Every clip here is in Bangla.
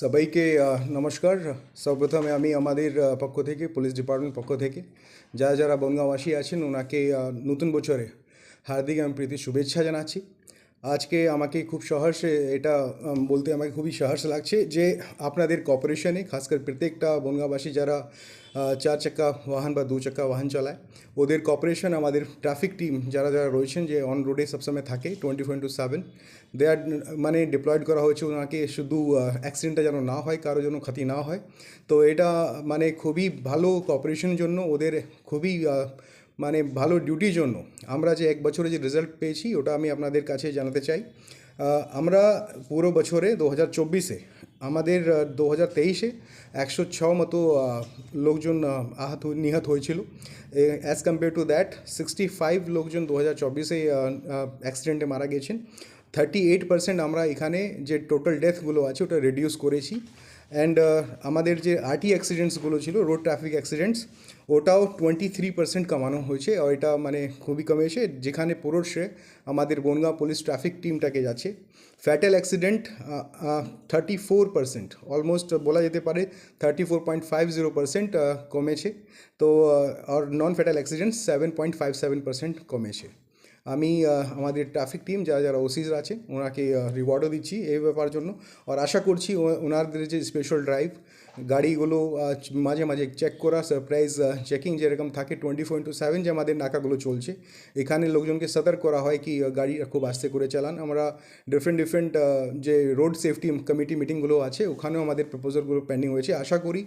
সবাইকে নমস্কার। সর্বপ্রথমে আমি আমাদের পক্ষ থেকে, পুলিশ ডিপার্টমেন্ট পক্ষ থেকে যারা যারা বনগাঁওবাসী আছেন ওনাকে নতুন বছরে হার্দিক এবং প্রীতি শুভেচ্ছা জানাচ্ছি। আজকে আমাকে খুব সহর্ষে এটা বলতে আমাকে খুবই সাহস লাগছে যে আপনাদের কপারেশনে খাস করে প্রত্যেকটা বনগাঁওবাসী যারা চার চাকা বাহন বা দু চাকা বাহন চালায়, ওদের কপারেশন আমাদের ট্রাফিক টিম যারা যারা রয়েছেন যে অন রোডে সবসময় থাকে twenty four into seven they are মানে ডিপ্লয়েড করা হয়েছে ওনাকে শুধু অ্যাক্সিডেন্টটা যেন না হয়, কারও যেন ক্ষতি না হয়। তো এটা মানে খুবই ভালো কপারেশনের জন্য ওদের খুবই মানে ভালো ডিউটির জন্য। আমরা যে এক বছরে যে রেজাল্ট পেয়েছি, ওটা আমি আপনাদের কাছে জানাতে চাই। আমরা পুরো বছরে দু হাজার চব্বিশে, আমাদের দু হাজার তেইশে একশো ছ মতো লোকজন আহত, নিহত হয়েছিল। As compare to that sixty five লোকজন দু হাজার চব্বিশে অ্যাক্সিডেন্টে মারা গেছেন। থার্টি এইট পার্সেন্ট আমরা এখানে যে টোটাল ডেথগুলো আছে, ওটা রিডিউস করেছি। অ্যান্ড আমাদের যে আরটি অ্যাক্সিডেন্টসগুলো ছিল রোড ট্রাফিক অ্যাক্সিডেন্টস ওটাও টোয়েন্টি থ্রি পার্সেন্ট কমানো হয়েছে। আর এটা মানে খুবই কমেছে যেখানে পুরো শ্রেয় আমাদের বনগাঁ পুলিশ ট্রাফিক টিমটাকে যাচ্ছে। Fatal accident thirty four percent almost বলা যেতে পারে thirty four point five zero percent কমেছে। তো আর non fatal accident seven point five seven percent কমেছে। আমি আমাদের ট্রাফিক টিম যারা যারা ওসিস আছে ওনাকে রিওয়ার্ডও দিচ্ছি এই ব্যাপার জন্য। আর আশা করছি ওনাদের যে স্পেশাল ড্রাইভ গাড়িগুলো মাঝে মাঝে চেক করা সারপ্রাইজ চেকিং যেরকম থাকে টোয়েন্টি ফোর ইন্টু সেভেন যে আমাদের নাকাগুলো চলছে। এখানে লোকজনকে সতর্ক করা হয় কি গাড়ি খুব আস্তে করে চালান। আমরা ডিফারেন্ট ডিফারেন্ট যে রোড সেফটি কমিটি মিটিংগুলো আছে, ওখানেও আমাদের প্রপোজালগুলো পেন্ডিং হয়েছে। আশা করি,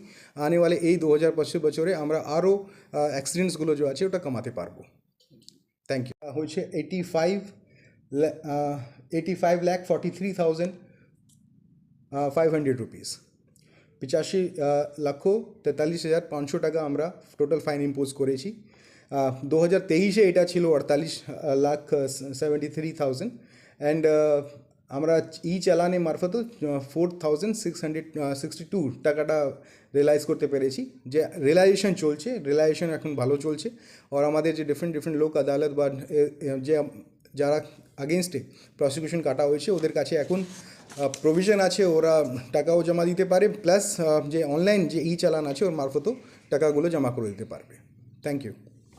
আনে वाले এই দু হাজার পঁচিশ বছরে আমরা আরও অ্যাক্সিডেন্টসগুলো যে আছে, ওটা কমাতে পারব। থ্যাংক ইউ হয়েছে eighty five eighty five lakh forty three thousand five hundred rupees পঁচাশি লক্ষ তেতাল্লিশ হাজার পাঁচশো টাকা আমরা টোটাল ফাইন ইম্পোজ করেছি। দু হাজার তেইশে এটা ছিল অড়তাল্লিশ lakh seventy three thousand and আমরা ই চালানে মারফত four thousand six hundred sixty two টাকাটা রিয়েলাইজ করতে পেরেছি। যে রিয়েলাইজেশন চলছে রিয়েলাইজেশন এখন ভালো চলছে। আর আমাদের যে ডিফারেন্ট ডিফারেন্ট লোক, আদালত বা যে, যারা আগেনস্টে প্রসিকিউশন কাটা হয়েছে, ওদের কাছে এখন প্রভিশন আছে, ওরা টাকাও জমা দিতে পারে। প্লাস যে অনলাইন যে ই চালান আছে, ওর মারফতও টাকাগুলো জমা করে দিতে পারবে। Thank you